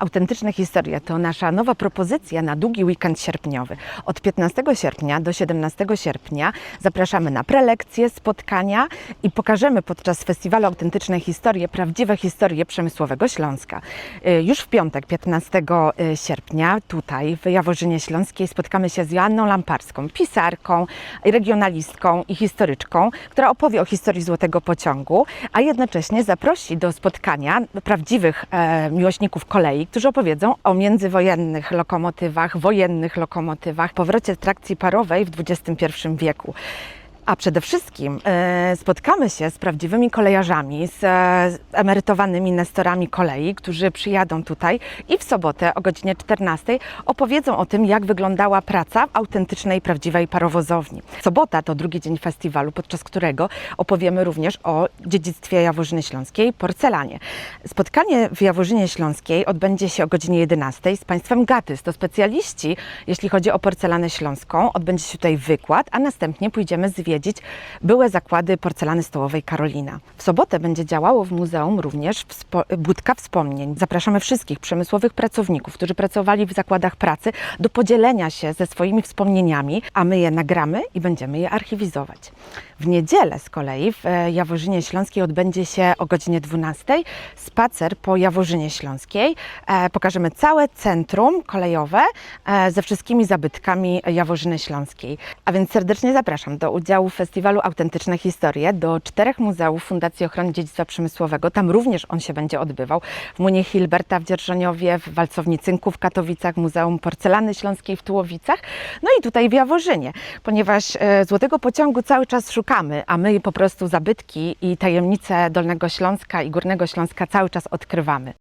Autentyczne historie to nasza nowa propozycja na długi weekend sierpniowy. Od 15 sierpnia do 17 sierpnia zapraszamy na prelekcje, spotkania i pokażemy podczas festiwalu Autentyczne Historie prawdziwe historie przemysłowego Śląska. Y, Już w piątek, 15 sierpnia, tutaj w Jaworzynie Śląskiej spotkamy się z Joanną Lamparską, pisarką, regionalistką i historyczką, która opowie o historii Złotego Pociągu, a jednocześnie zaprosi do spotkania prawdziwych e, miłośników kolei, którzy opowiedzą o międzywojennych lokomotywach, wojennych lokomotywach, powrocie trakcji parowej w XXI wieku. A przede wszystkim e, spotkamy się z prawdziwymi kolejarzami, z, e, z emerytowanymi nestorami kolei, którzy przyjadą tutaj i w sobotę o godzinie 14 opowiedzą o tym, jak wyglądała praca w autentycznej, prawdziwej parowozowni. Sobota to drugi dzień festiwalu, podczas którego opowiemy również o dziedzictwie Jaworzyny Śląskiej, porcelanie. Spotkanie w Jaworzynie Śląskiej odbędzie się o godzinie 11 z państwem Gatys. To specjaliści, jeśli chodzi o porcelanę śląską. Odbędzie się tutaj wykład, a następnie pójdziemy zwiedzić byłe zakłady porcelany stołowej Karolina. W sobotę będzie działało w muzeum również budka wspomnień. Zapraszamy wszystkich przemysłowych pracowników, którzy pracowali w zakładach pracy, do podzielenia się ze swoimi wspomnieniami, a my je nagramy i będziemy je archiwizować. W niedzielę z kolei w e, Jaworzynie Śląskiej odbędzie się o godzinie 12 spacer po Jaworzynie Śląskiej. E, Pokażemy całe centrum kolejowe e, ze wszystkimi zabytkami Jaworzyny Śląskiej. A więc serdecznie zapraszam do udziału w festiwalu Autentyczne Historie do czterech muzeów Fundacji Ochrony Dziedzictwa Przemysłowego. Tam również on się będzie odbywał. W Munie Hilberta w Dzierżoniowie, w Walcowni Cynku w Katowicach, Muzeum Porcelany Śląskiej w Tułowicach, no i tutaj w Jaworzynie, ponieważ e, Złotego Pociągu cały czas szukamy, a my po prostu zabytki i tajemnice Dolnego Śląska i Górnego Śląska cały czas odkrywamy.